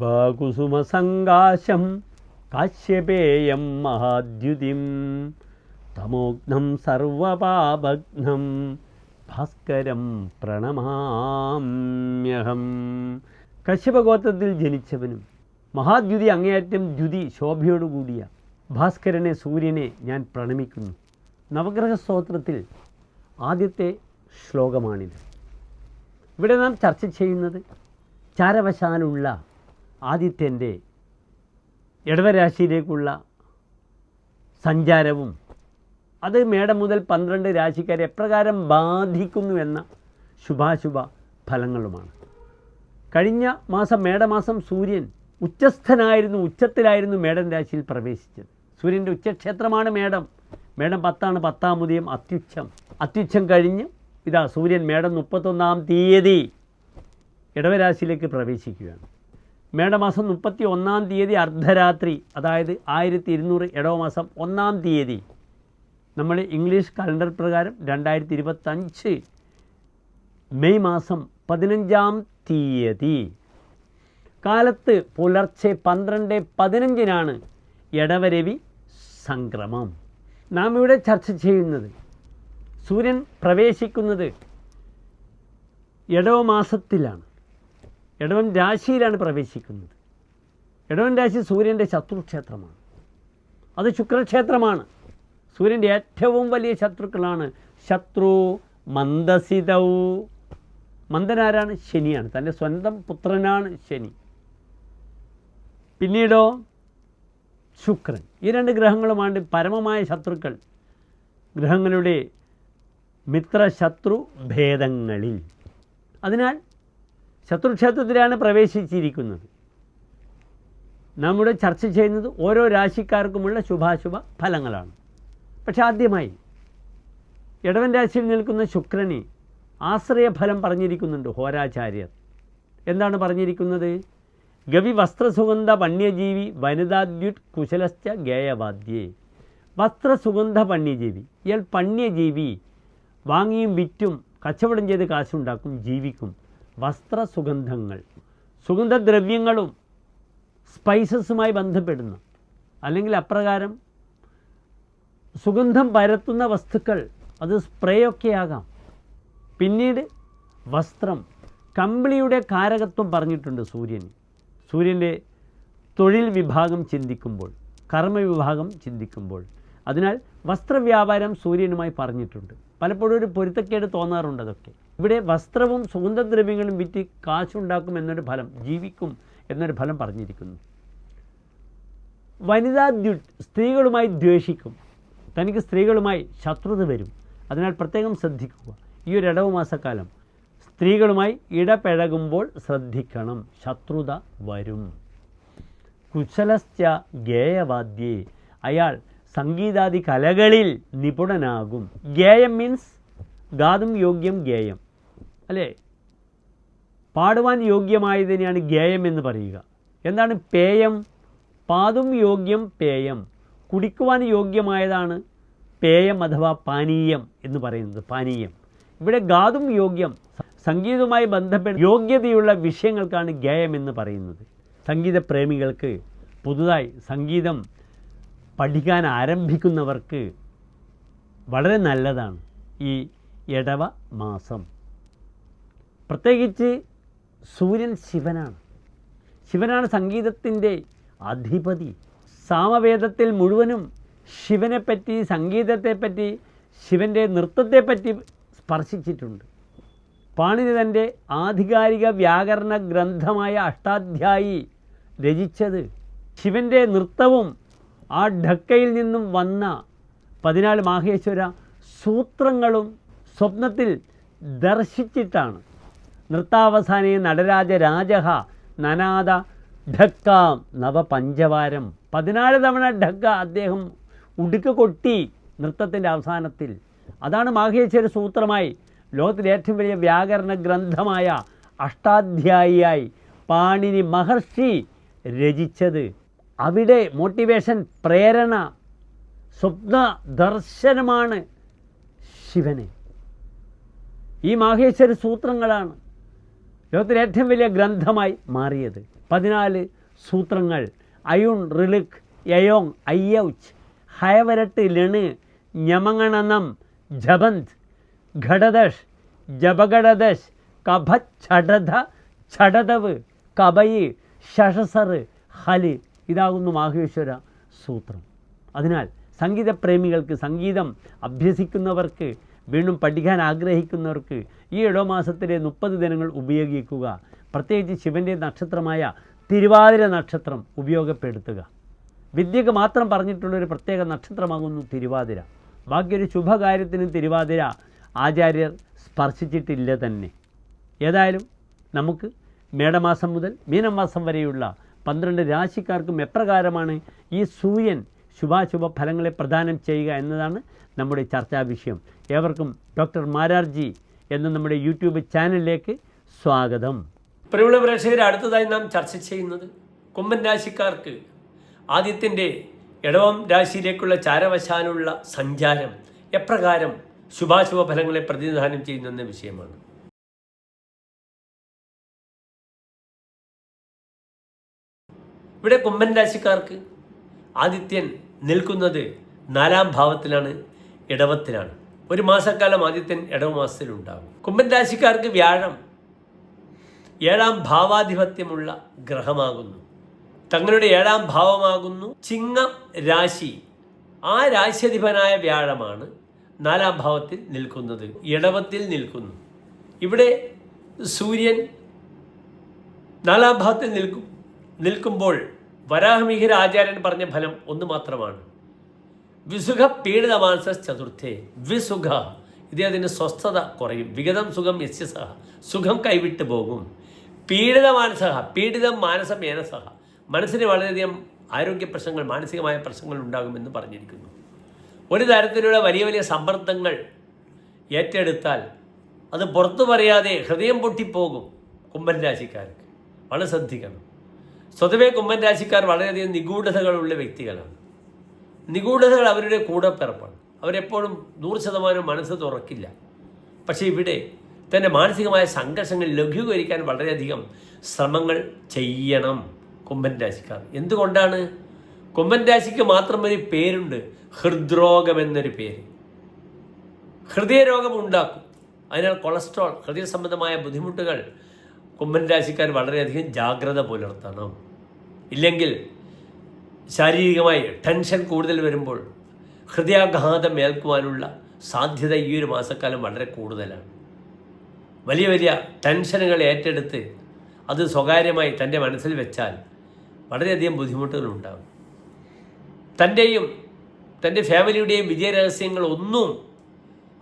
ജപാകുസുമസങ്കാശം കാശ്യപേയം മഹാദ്യുതിം തമോഗ്നം സർവപാപഘ്നം ഭാസ്കരം പ്രണമാമ്യഹം. കശ്യപഗോത്രത്തിൽ ജനിച്ചവനും മഹാദ്യുതി അങ്ങേയറ്റം ദ്യുതി ശോഭയോടുകൂടിയ ഭാസ്കരനെ സൂര്യനെ ഞാൻ പ്രണമിക്കുന്നു. നവഗ്രഹ സ്തോത്രത്തിൽ ആദ്യത്തെ ശ്ലോകമാണിത്. ഇവിടെ നാം ചർച്ച ചെയ്യുന്നത് ചാരവശാലുള്ള ആദിത്യന്റെ ഇടവരാശിയിലേക്കുള്ള സഞ്ചാരവും അത് മേടം മുതൽ പന്ത്രണ്ട് രാശിക്കാരെ എപ്രകാരം ബാധിക്കുന്നു എന്ന ശുഭാശുഭ ഫലങ്ങളുമാണ്. കഴിഞ്ഞ മാസം മേടമാസം സൂര്യൻ ഉച്ചസ്ഥനായിരുന്നു ഉച്ചത്തിലായിരുന്നു മേടം രാശിയിൽ പ്രവേശിച്ചത്. സൂര്യന്റെ ഉച്ചക്ഷേത്രമാണ് മേടം. മേടം പത്താണ് പത്താം ഉദയം അത്യുച്ഛം. അത്യുച്ഛം കഴിഞ്ഞ് ഇതാ സൂര്യൻ മേടം മുപ്പത്തൊന്നാം തീയതി ഇടവരാശിയിലേക്ക് പ്രവേശിക്കുകയാണ്. മേടമാസം മുപ്പത്തി ഒന്നാം തീയതി അർദ്ധരാത്രി അതായത് ആയിരത്തി ഇരുന്നൂറ് ഇടവമാസം ഒന്നാം തീയതി. നമ്മൾ ഇംഗ്ലീഷ് കലണ്ടർ പ്രകാരം രണ്ടായിരത്തി ഇരുപത്തഞ്ച് മെയ് മാസം പതിനഞ്ചാം തീയതി. കാലത്ത് പുലർച്ചെ പന്ത്രണ്ട് പതിനഞ്ചിനാണ് എടവരവി സംക്രമം. നാം ഇവിടെ ചർച്ച ചെയ്യുന്നത് സൂര്യൻ പ്രവേശിക്കുന്നത് ഇടവ മാസത്തിലാണ് ഇടവൻ രാശിയിലാണ് പ്രവേശിക്കുന്നത്. ഇടവൻ രാശി സൂര്യന്റെ ശത്രുക്ഷേത്രമാണ്. അത് ശുക്രക്ഷേത്രമാണ്. സൂര്യന്റെ ഏറ്റവും വലിയ ശത്രുക്കളാണ് ശത്രു മന്ദസിതൗ മന്ദനാരാണ് ശനിയാണ്. തന്റെ സ്വന്തം പുത്രനാണ് ശനി. പിന്നീടോ ശുക്രൻ. ഈ രണ്ട് ഗ്രഹങ്ങളുമാണ് പരമമായ ശത്രുക്കൾ. ഗ്രഹങ്ങളുടെ മിത്രശത്രു ഭേദങ്ങളിൽ. അതിനാൽ ശത്രുക്ഷേത്രത്തിലാണ് പ്രവേശിച്ചിരിക്കുന്നത്. നമ്മുടെ ചർച്ച ചെയ്യുന്നത് ഓരോ രാശിക്കാർക്കുമുള്ള ശുഭാശുഭ ഫലങ്ങളാണ്. പക്ഷെ ആദ്യമായി ഇടവൻ രാശിയിൽ നിൽക്കുന്ന ശുക്രന് ആശ്രയഫലം പറഞ്ഞിരിക്കുന്നുണ്ട് ഹോരാചാര്യർ. എന്താണ് പറഞ്ഞിരിക്കുന്നത്? ഗവി വസ്ത്രസുഗന്ധ വന്യജീവി വനിതാദ്യുത് കുശലശ്ച ഗേയവാദ്യേ. വസ്ത്രസുഗന്ധ പണ്യജീവി ഇയാൾ പണ്യജീവി. വാങ്ങിയും വിറ്റും കച്ചവടം ചെയ്ത് കാശുണ്ടാക്കും ജീവിക്കും. വസ്ത്രസുഗന്ധങ്ങൾ സുഗന്ധദ്രവ്യങ്ങളും സ്പൈസസുമായി ബന്ധപ്പെടുന്ന. അല്ലെങ്കിൽ അപ്രകാരം സുഗന്ധം പരത്തുന്ന വസ്തുക്കൾ അത് സ്പ്രേയൊക്കെ ആകാം പിന്നീട് വസ്ത്രം. കമ്പിളിയുടെ കാരകത്വം പറഞ്ഞിട്ടുണ്ട് സൂര്യൻ സൂര്യന്റെ തൊഴിൽ വിഭാഗം ചിന്തിക്കുമ്പോൾ കർമ്മവിഭാഗം ചിന്തിക്കുമ്പോൾ. അതിനാൽ വസ്ത്രവ്യാപാരം സൂര്യനുമായി പറഞ്ഞിട്ടുണ്ട്. പലപ്പോഴും ഒരു പൊരുത്തക്കേട് തോന്നാറുണ്ട് അതൊക്കെ. ഇവിടെ വസ്ത്രവും സുഗന്ധദ്രവ്യങ്ങളും വിറ്റ് കാശുണ്ടാക്കും എന്നൊരു ഫലം ജീവിക്കും എന്നൊരു ഫലം പറഞ്ഞിരിക്കുന്നു. വനിതാ ദ്യു സ്ത്രീകളുമായി ദ്വേഷിക്കും. തനിക്ക് സ്ത്രീകളുമായി ശത്രുത വരും. അതിനാൽ പ്രത്യേകം ശ്രദ്ധിക്കുക. ഈ ഒരു ഇടവ് മാസക്കാലം സ്ത്രീകളുമായി ഇടപഴകുമ്പോൾ ശ്രദ്ധിക്കണം. ശത്രുത വരും. കുശലസ്ഥ ഗേയവാദ്യേ. അയാൾ സംഗീതാദി കലകളിൽ നിപുണനാകും. ഗേയം മീൻസ് ഗാതും യോഗ്യം ഗേയം. അല്ലേ? പാടുവാൻ യോഗ്യമായതിനെയാണ് ഗേയം എന്ന് പറയുക. എന്താണ് പേയം? പാതും യോഗ്യം പേയം. കുടിക്കുവാൻ യോഗ്യമായതാണ് പേയം അഥവാ പാനീയം എന്ന് പറയുന്നത് പാനീയം. ഇവിടെ ഗാതും യോഗ്യം സംഗീതവുമായി ബന്ധപ്പെട്ട യോഗ്യതയുള്ള വിഷയങ്ങൾക്കാണ് ഗേയം എന്ന് പറയുന്നത്. സംഗീത പ്രേമികൾക്ക് പുതുതായി സംഗീതം പഠിക്കാൻ ആരംഭിക്കുന്നവർക്ക് വളരെ നല്ലതാണ് ഈ ഇടവ മാസം. പ്രത്യേകിച്ച് സൂര്യൻ ശിവനാണ്. ശിവനാണ് സംഗീതത്തിന്റെ അധിപതി. സാമവേദത്തിൽ മുഴുവനും ശിവനെപ്പറ്റി സംഗീതത്തെപ്പറ്റി ശിവന്റെ നൃത്തത്തെപ്പറ്റി സ്പർശിച്ചിട്ടുണ്ട്. പാണിനി തന്റെ ആധികാരിക വ്യാകരണ ഗ്രന്ഥമായ അഷ്ടാധ്യായി രചിച്ചത് ശിവന്റെ നൃത്തവും ആ ഢക്കയിൽ നിന്നും വന്ന പതിനാല് മാഹേശ്വര സൂത്രങ്ങളും സ്വപ്നത്തിൽ ദർശിച്ചിട്ടാണ്. നൃത്താവസാനേ നടരാജ രാജഹ നനാദ നവ നവപഞ്ചവാരം. പതിനാല് തവണ ഢക്ക അദ്ദേഹം ഉടുക്ക് കൊട്ടി നൃത്തത്തിന്റെ അവസാനത്തിൽ. അതാണ് മാഹേശ്വര സൂത്രമായി. ലോകത്തിലെ ഏറ്റവും വലിയ വ്യാകരണ ഗ്രന്ഥമായ അഷ്ടാധ്യായിയായി പാണിനി മഹർഷി രചിച്ചത്. അവിടെ മോട്ടിവേഷൻ പ്രേരണ സ്വപ്ന ദർശനമാണ് ശിവന്. ഈ മാഹേശ്വര സൂത്രങ്ങളാണ്. ലോകത്തിലെ ഏറ്റവും വലിയ ഗ്രന്ഥമായി മാറിയത്. പതിനാല് സൂത്രങ്ങൾ. അയുൺ റിലിക് യയോങ് അയ്യൗച്ച് ഹയവരട്ട് ലെണ് ഞമങ്ങണനം ജബന്ത് ഘടദഷ് ജപഘടദശ് കഭച്ഛടധ ഛടതവ് കബയി ഷഷസർ ഹൽ. ഇതാകുന്നു മാഹേശ്വര സൂത്രം. അതിനാൽ സംഗീതപ്രേമികൾക്ക് സംഗീതം അഭ്യസിക്കുന്നവർക്ക് വീണ്ടും പഠിക്കാൻ ആഗ്രഹിക്കുന്നവർക്ക് ഈ ഇടവമാസത്തിലെ മുപ്പത് ദിനങ്ങൾ ഉപയോഗിക്കുക. പ്രത്യേകിച്ച് ശിവന്റെ നക്ഷത്രമായ തിരുവാതിര നക്ഷത്രം ഉപയോഗപ്പെടുത്തുക. വിദ്യക്ക് മാത്രം പറഞ്ഞിട്ടുള്ളൊരു പ്രത്യേക നക്ഷത്രമാകുന്നു തിരുവാതിര. ബാക്കിയൊരു ശുഭകാര്യത്തിനും തിരുവാതിര ആചാര്യർ സ്പർശിച്ചിട്ടില്ല തന്നെ. ഏതായാലും നമുക്ക് മേടമാസം മുതൽ മീനമാസം വരെയുള്ള പന്ത്രണ്ട് രാശിക്കാർക്കും എപ്രകാരമാണ് ഈ സൂര്യൻ ശുഭാശുഭ ഫലങ്ങളെ പ്രദാനം ചെയ്യുക എന്നതാണ് നമ്മുടെ ചർച്ചാ വിഷയം. ഏവർക്കും ഡോക്ടർ മാരാർജി എന്ന നമ്മുടെ യൂട്യൂബ് ചാനലിലേക്ക് സ്വാഗതം. പ്രിയമുള്ള പ്രേക്ഷകരെ അടുത്തതായി നാം ചർച്ച ചെയ്യുന്നത് കുംഭൻ രാശിക്കാർക്ക് ആദ്യത്തിന്റെ ഇടവം രാശിയിലേക്കുള്ള ചാരവശാലുള്ള സഞ്ചാരം എപ്രകാരം ശുഭാശുഭ ഫലങ്ങളെ പ്രതിനിധാനം ചെയ്യുന്നെന്ന വിഷയമാണ്. ഇവിടെ കുംഭൻ രാശിക്കാർക്ക് ആദിത്യൻ നിൽക്കുന്നത് നാലാം ഭാവത്തിലാണ് ഇടവത്തിലാണ്. ഒരു മാസക്കാലം ആദിത്യൻ ഇടവ മാസത്തിലുണ്ടാകും കുംഭൻ രാശിക്കാർക്ക് വ്യാഴം ഏഴാം ഭാവാധിപത്യമുള്ള ഗ്രഹമാകുന്നു. തങ്ങളുടെ ഏഴാം ഭാവമാകുന്നു. ചിങ്ങം രാശി ആ രാശ്യധിപനായ വ്യാഴമാണ് നാലാം ഭാവത്തിൽ നിൽക്കുന്നത് ഇടവത്തിൽ നിൽക്കുന്നു. ഇവിടെ സൂര്യൻ നാലാം ഭാവത്തിൽ നിൽക്കും നിൽക്കുമ്പോൾ വരാഹമിഹിര ആചാര്യൻ പറഞ്ഞ ഫലം ഒന്ന് മാത്രമാണ്. വിസുഖ പീഡിത മാനസ ചതുർത്ഥേ വിസുഖ. ഇദ്ദേഹത്തിന് സ്വസ്ഥത കുറയും. വിഗതം സുഖം യസ്യസഹ സുഖം കൈവിട്ട് പോകും. പീഡിത മാനസഹ പീഡിതം മാനസ മേനസഹ മനസ്സിന് വളരെയധികം ആരോഗ്യ പ്രശ്നങ്ങൾ മാനസികമായ പ്രശ്നങ്ങൾ ഉണ്ടാകുമെന്ന് പറഞ്ഞിരിക്കുന്നു. ഒരു തരത്തിലുള്ള വലിയ വലിയ സമ്മർദ്ദങ്ങൾ ഏറ്റെടുത്താൽ അത് പുറത്തു പറയാതെ ഹൃദയം പൊട്ടിപ്പോകും കുംഭൻ രാശിക്കാർക്ക്. വളരെ ശ്രദ്ധിക്കണം. സ്വതവേ കുംഭൻ രാശിക്കാർ വളരെയധികം നിഗൂഢതകളുള്ള വ്യക്തികളാണ്. നിഗൂഢതകൾ അവരുടെ കൂടപ്പിറപ്പാണ് അവരെപ്പോഴും നൂറ് ശതമാനം മനസ്സ് തുറക്കില്ല. പക്ഷേ ഇവിടെ തന്റെ മാനസികമായ സംഘർഷങ്ങൾ ലഘൂകരിക്കാൻ വളരെയധികം ശ്രമങ്ങൾ ചെയ്യണം കുംഭൻ രാശിക്കാർ. എന്തുകൊണ്ടാണ്? കുംഭൻ രാശിക്ക് മാത്രം ഒരു പേരുണ്ട് ഹൃദ്രോഗം എന്നൊരു പേര്. ഹൃദയരോഗം ഉണ്ടാക്കും. അതിനാൽ കൊളസ്ട്രോൾ ഹൃദയ സംബന്ധമായ ബുദ്ധിമുട്ടുകൾ കുംഭൻ രാശിക്കാർ വളരെയധികം ജാഗ്രത പുലർത്തണം. ഇല്ലെങ്കിൽ ശാരീരികമായി ടെൻഷൻ കൂടുതൽ വരുമ്പോൾ ഹൃദയാഘാതം ഏൽക്കുവാനുള്ള സാധ്യത ഈ ഒരു മാസക്കാലം വളരെ കൂടുതലാണ്. വലിയ വലിയ ടെൻഷനുകൾ ഏറ്റെടുത്ത് അത് സ്വകാര്യമായി തന്റെ മനസ്സിൽ വെച്ചാൽ വളരെയധികം ബുദ്ധിമുട്ടുകൾ ഉണ്ടാകും തന്റെയും തന്റെ ഫാമിലിയുടെയും വിജയരഹസ്യങ്ങൾ ഒന്നും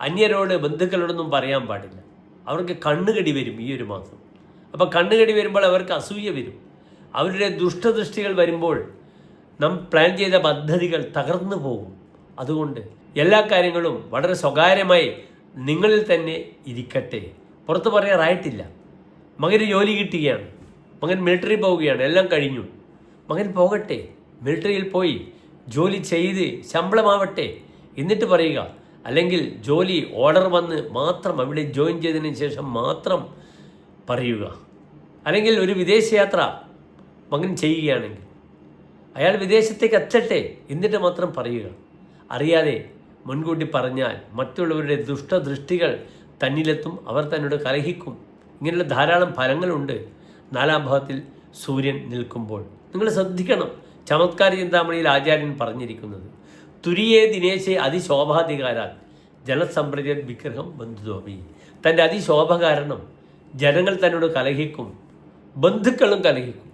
അന്യരോട് ബന്ധുക്കളോടൊന്നും പറയാൻ പാടില്ല. അവർക്ക് കണ്ണുകടി വരും ഈ ഒരു മാസം. അപ്പോൾ കണ്ണുകടി വരുമ്പോൾ അവർക്ക് അസൂയ വരും. അവരുടെ ദുഷ്ടദൃഷ്ടികൾ വരുമ്പോൾ നാം പ്ലാൻ ചെയ്ത പദ്ധതികൾ തകർന്നു പോകും. അതുകൊണ്ട് എല്ലാ കാര്യങ്ങളും വളരെ സ്വകാര്യമായി നിങ്ങളിൽ തന്നെ ഇരിക്കട്ടെ. പുറത്ത് പറയാറായിട്ടില്ല മകന് ജോലി കിട്ടുകയാണ്. മകൻ മിലിറ്ററി പോവുകയാണ്. എല്ലാം കഴിഞ്ഞു. മകൻ പോകട്ടെ. മിലിറ്ററിയിൽ പോയി ജോലി ചെയ്ത് ശമ്പളമാവട്ടെ എന്നിട്ട് പറയുക. അല്ലെങ്കിൽ ജോലി ഓർഡർ വന്ന് മാത്രം അവിടെ ജോയിൻ ചെയ്തതിന് ശേഷം മാത്രം പറയുക. അല്ലെങ്കിൽ ഒരു വിദേശയാത്ര മകൻ ചെയ്യുകയാണെങ്കിൽ അയാൾ വിദേശത്തേക്ക് എത്തട്ടെ എന്നിട്ട് മാത്രം പറയുക. അറിയാതെ മുൻകൂട്ടി പറഞ്ഞാൽ മറ്റുള്ളവരുടെ ദുഷ്ടദൃഷ്ടികൾ തന്നിലെത്തും അവർ തന്നോട് കലഹിക്കും. ഇങ്ങനെയുള്ള ധാരാളം ഫലങ്ങളുണ്ട്. നാലാം ഭാഗത്തിൽ സൂര്യൻ നിൽക്കുമ്പോൾ നിങ്ങൾ ശ്രദ്ധിക്കണം. ചമത്കാര ചിന്താമണിയിൽ ആചാര്യൻ പറഞ്ഞിരിക്കുന്നത് തുരിയേ ദിനേശെ അതിശോഭാധികാരാൽ ജലസംപ്രജ വിഗ്രഹം ബന്ധുതോമി തന്റെ അതിശോഭ കാരണം ജനങ്ങൾ തന്നോട് കലഹിക്കും ബന്ധുക്കളും കലഹിക്കും.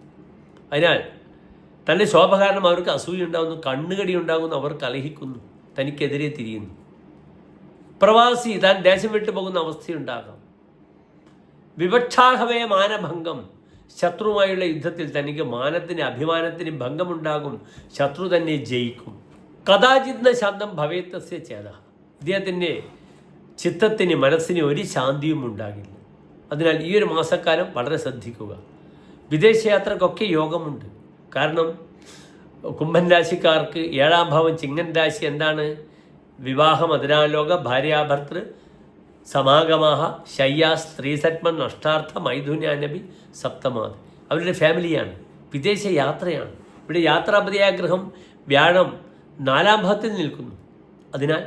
അതിനാൽ തന്റെ ശോഭ കാരണം അവർക്ക് അസൂയ ഉണ്ടാകുന്നു കണ്ണുകടി ഉണ്ടാകുന്നു അവർ കലഹിക്കുന്നു തനിക്കെതിരെ തിരിയുന്നു. പ്രവാസി താൻ ദേശം വിട്ടു പോകുന്ന അവസ്ഥയുണ്ടാകാം. വിവക്ഷാഹവയ മാനഭംഗം. ശത്രുവുമായുള്ള യുദ്ധത്തിൽ തനിക്ക് മാനത്തിന് അഭിമാനത്തിന് ഭംഗമുണ്ടാകും. ശത്രു തന്നെ ജയിക്കും. കഥാചിത്ന ശാന്തം ഭവേത്തസ്യ ചേത. ഇദ്ദേഹത്തിന്റെ ചിത്തത്തിന് മനസ്സിന് ഒരു ശാന്തിയും ഉണ്ടാകില്ല. അതിനാൽ ഈ ഒരു മാസക്കാലം വളരെ ശ്രദ്ധിക്കുക. വിദേശയാത്രക്കൊക്കെ യോഗമുണ്ട്. കാരണം കുംഭൻ രാശിക്കാർക്ക് ഏഴാം ഭാവം ചിങ്ങൻ രാശി എന്താണ്? വിവാഹം അതിരാലോക ഭാര്യാഭർത്തൃ സമാഗമാഹ ശയ്യ സ്ത്രീസത്മൻ നഷ്ടാർത്ഥ മൈഥുന്യാനബി സപ്തമാതി അവരുടെ ഫാമിലിയാണ്. വിദേശ യാത്രയാണ്. ഇവിടെ യാത്രാപതിയാഗ്രഹം വ്യാഴം നാലാം ഭാവത്തിൽ നിൽക്കുന്നു. അതിനാൽ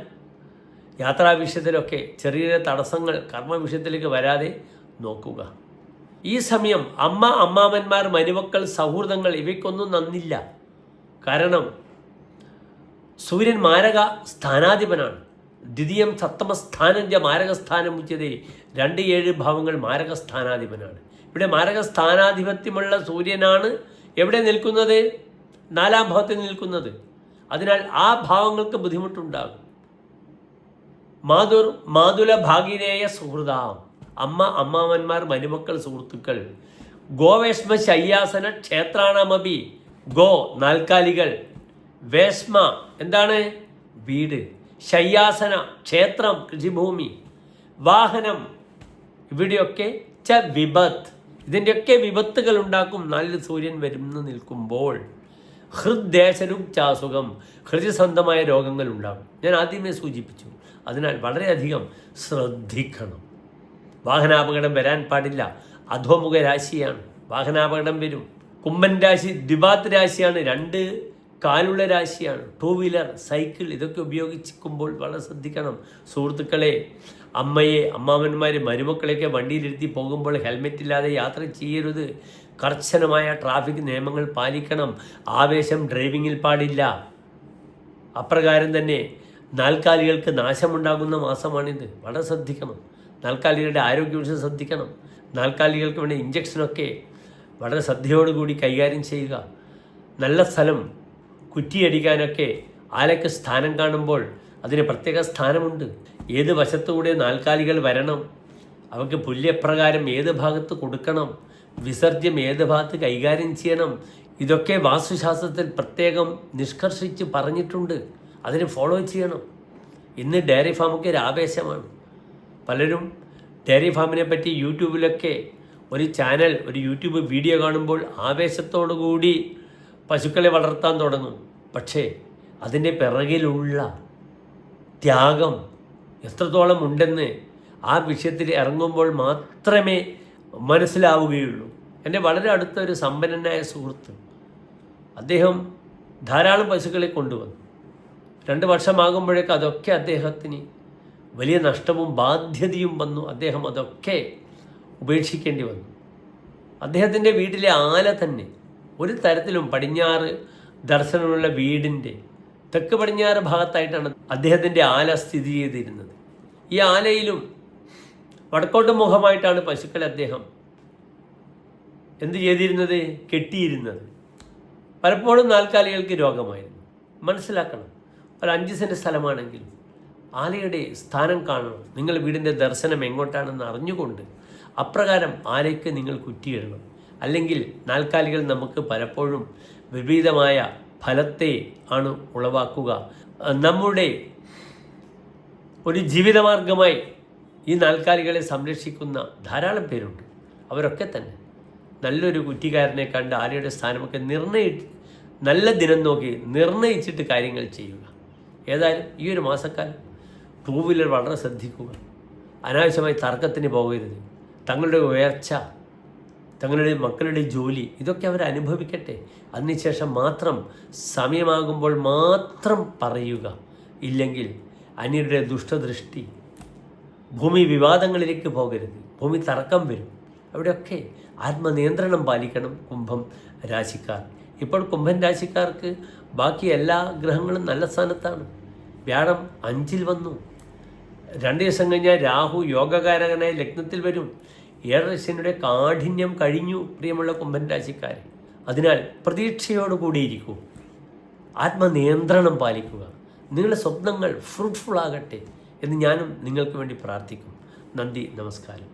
യാത്രാ വിഷയത്തിലൊക്കെ ചെറിയ ചെറിയ തടസ്സങ്ങൾ കർമ്മ വിഷയത്തിലേക്ക് വരാതെ നോക്കുക. ഈ സമയം അമ്മ അമ്മാവന്മാർ മരുമക്കൾ സൗഹൃദങ്ങൾ ഇവയ്ക്കൊന്നും നന്നില്ല. കാരണം സൂര്യൻ മാരക സ്ഥാനാധിപനാണ്. ദ്വിതീയം സപ്തമസ്ഥാനന്റെ മാരകസ്ഥാനം മാരക സ്ഥാനം ഉച്ചതേ രണ്ട് ഏഴ് ഭാവങ്ങൾ മാരകസ്ഥാനാധിപനാണ്. ഇവിടെ മാരകസ്ഥാനാധിപത്യമുള്ള സൂര്യനാണ് എവിടെ നിൽക്കുന്നത്? നാലാം ഭാവത്തിൽ നിൽക്കുന്നത്. അതിനാൽ ആ ഭാവങ്ങൾക്ക് ബുദ്ധിമുട്ടുണ്ടാകും. മാതുർ മാതുല ഭാഗിനേയ സുഹൃതാം. അമ്മ അമ്മാവന്മാർ മരുമക്കൾ സുഹൃത്തുക്കൾ. ഗോവേഷ്മ ശയ്യാസന ക്ഷേത്രാണമബി ഗോ നാൽക്കാലികൾ. വേഷ്മ എന്താണ്? വീട്. ശയ്യാസന ക്ഷേത്രം കൃഷിഭൂമി. വാഹനം ഇവിടെയൊക്കെ ച വിപത്ത്. ഇതിന്റെയൊക്കെ വിപത്തുകൾ ഉണ്ടാക്കും. നല്ല സൂര്യൻ വരുന്നു നിൽക്കുമ്പോൾ ഹൃദ്ദേശരും ചാസുഖം. ഹൃദയസന്ധമായ രോഗങ്ങൾ ഉണ്ടാകും. ഞാൻ ആദ്യമേ സൂചിപ്പിച്ചു. അതിനാൽ വളരെയധികം ശ്രദ്ധിക്കണം. വാഹനാപകടം വരാൻ പാടില്ല. അധോമുഖ രാശിയാണ്. വാഹനാപകടം വരും. കുംഭൻ രാശി ദിവാത് രാശിയാണ്. രണ്ട് കാലുള്ള രാശിയാണ്. ടൂ വീലർ സൈക്കിൾ ഇതൊക്കെ ഉപയോഗിക്കുമ്പോൾ വളരെ ശ്രദ്ധിക്കണം. സുഹൃത്തുക്കളെ അമ്മയെ അമ്മാവന്മാരെ മരുമക്കളെയൊക്കെ വണ്ടിയിലിരുത്തി പോകുമ്പോൾ ഹെൽമെറ്റ് ഇല്ലാതെ യാത്ര ചെയ്യരുത്. കർശനമായ ട്രാഫിക് നിയമങ്ങൾ പാലിക്കണം. ആവേശം ഡ്രൈവിങ്ങിൽ പാടില്ല. അപ്രകാരം തന്നെ നാൽക്കാലികൾക്ക് നാശമുണ്ടാകുന്ന മാസമാണിത്. വളരെ ശ്രദ്ധിക്കണം. നാൽക്കാലികളുടെ ആരോഗ്യവശം ശ്രദ്ധിക്കണം. നാൽക്കാലികൾക്ക് വേണ്ട ഇഞ്ചക്ഷനൊക്കെ വളരെ ശ്രദ്ധയോടുകൂടി കൈകാര്യം ചെയ്യുക. നല്ല സ്ഥലം കുറ്റിയടിക്കാനൊക്കെ ആലയ്ക്ക് സ്ഥാനം കാണുമ്പോൾ അതിന് പ്രത്യേക സ്ഥാനമുണ്ട്. ഏത് വശത്തുകൂടെ നാൽക്കാലികൾ വരണം അവർക്ക് പുല്യപ്രകാരം ഏത് ഭാഗത്ത് കൊടുക്കണം വിസർജ്യം ഏത് ഭാഗത്ത് കൈകാര്യം ചെയ്യണം ഇതൊക്കെ വാസ്തുശാസ്ത്രത്തിൽ പ്രത്യേകം നിഷ്കർഷിച്ച് പറഞ്ഞിട്ടുണ്ട്. അതിന് ഫോളോ ചെയ്യണം. ഇന്ന് ഡയറി ഫാമൊക്കെ ഒരു ആവേശമാണ്. പലരും ഡയറി ഫാമിനെ പറ്റി യൂട്യൂബിലൊക്കെ ഒരു ചാനൽ ഒരു യൂട്യൂബ് വീഡിയോ കാണുമ്പോൾ ആവേശത്തോടു കൂടി പശുക്കളെ വളർത്താൻ തുടങ്ങും. പക്ഷേ അതിന്റെ പിറകിലുള്ള ത്യാഗം എത്രത്തോളം ഉണ്ടെന്ന് ആ വിഷയത്തിൽ ഇറങ്ങുമ്പോൾ മാത്രമേ മനസ്സിലാവുകയുള്ളൂ. എന്റെ വളരെ അടുത്ത ഒരു സമ്പന്നനായ സുഹൃത്ത് അദ്ദേഹം ധാരാളം പശുക്കളെ കൊണ്ടുവന്നു. രണ്ട് വർഷമാകുമ്പോഴേക്ക് അതൊക്കെ അദ്ദേഹത്തിന് വലിയ നഷ്ടവും ബാധ്യതയും വന്നു. അദ്ദേഹം അതൊക്കെ ഉപേക്ഷിക്കേണ്ടി വന്നു. അദ്ദേഹത്തിന്റെ വീട്ടിലെ ആല തന്നെ ഒരു തരത്തിലും പടിഞ്ഞാറ് ദർശനമുള്ള വീടിന്റെ തെക്ക് പടിഞ്ഞാറ് ഭാഗത്തായിട്ടാണ് അദ്ദേഹത്തിന്റെ ആല സ്ഥിതി ചെയ്തിരുന്നത്. ഈ ആലയിലും വടക്കോട്ട് മുഖമായിട്ടാണ് പശുക്കളെ അദ്ദേഹം എന്ത് ചെയ്തിരുന്നത്? കെട്ടിയിരുന്നത്. പലപ്പോഴും നാൽക്കാലികൾക്ക് രോഗമായിരുന്നു. മനസ്സിലാക്കണം. ഒരു അഞ്ച് സെന്റ് സ്ഥലമാണെങ്കിലും ആലയുടെ സ്ഥാനം കാണണം. നിങ്ങൾ വീടിന്റെ ദർശനം എങ്ങോട്ടാണെന്ന് അറിഞ്ഞുകൊണ്ട് അപ്രകാരം ആലയ്ക്ക് നിങ്ങൾ കുറ്റിയിടണം. അല്ലെങ്കിൽ നാൽക്കാലികൾ നമുക്ക് പലപ്പോഴും വിപരീതമായ ഫലത്തെ ആണ് ഉളവാക്കുക. നമ്മുടെ ഒരു ജീവിതമാർഗമായി ഈ നാൽക്കാലികളെ സംരക്ഷിക്കുന്ന ധാരാളം പേരുണ്ട്. അവരൊക്കെ തന്നെ. നല്ലൊരു കുറ്റിക്കാരനെ കണ്ട് ആലയുടെ സ്ഥാനമൊക്കെ നിർണയി നല്ല ദിനം നോക്കി നിർണയിച്ചിട്ട് കാര്യങ്ങൾ ചെയ്യുക. ഏതായാലും ഈ ഒരു മാസക്കാലം ടൂ വീലർ വളരെ ശ്രദ്ധിക്കുക. അനാവശ്യമായി തർക്കത്തിന് പോകരുത്. തങ്ങളുടെ ഉയർച്ച തങ്ങളുടെ മക്കളുടെ ജോലി ഇതൊക്കെ അവർ അനുഭവിക്കട്ടെ. അതിനുശേഷം മാത്രം സമയമാകുമ്പോൾ മാത്രം പറയുക. ഇല്ലെങ്കിൽ അന്യരുടെ ദുഷ്ടദൃഷ്ടി ഭൂമി വിവാദങ്ങളിലേക്ക് പോകരുത്. ഭൂമി തർക്കം വരും. അവിടെയൊക്കെ ആത്മനിയന്ത്രണം പാലിക്കണം കുംഭം രാശിക്കാർ. ഇപ്പോൾ കുംഭൻ രാശിക്കാർക്ക് ബാക്കി എല്ലാ ഗ്രഹങ്ങളും നല്ല സ്ഥാനത്താണ്. വ്യാഴം അഞ്ചിൽ വന്നു. രണ്ട് ദിവസം കഴിഞ്ഞാൽ രാഹു യോഗകാരകനായ ലഗ്നത്തിൽ വരും. ഏഴര ശനിയുടെ കാഠിന്യം കഴിഞ്ഞു പ്രിയമുള്ള കുംഭൻ രാശിക്കാർ അതിനാൽ പ്രതീക്ഷയോടുകൂടിയിരിക്കൂ ആത്മനിയന്ത്രണം പാലിക്കുക. നിങ്ങളുടെ സ്വപ്നങ്ങൾ ഫ്രൂട്ട്ഫുൾ ആകട്ടെ എന്ന് ഞാനും നിങ്ങൾക്ക് വേണ്ടി പ്രാർത്ഥിക്കും. നന്ദി നമസ്കാരം.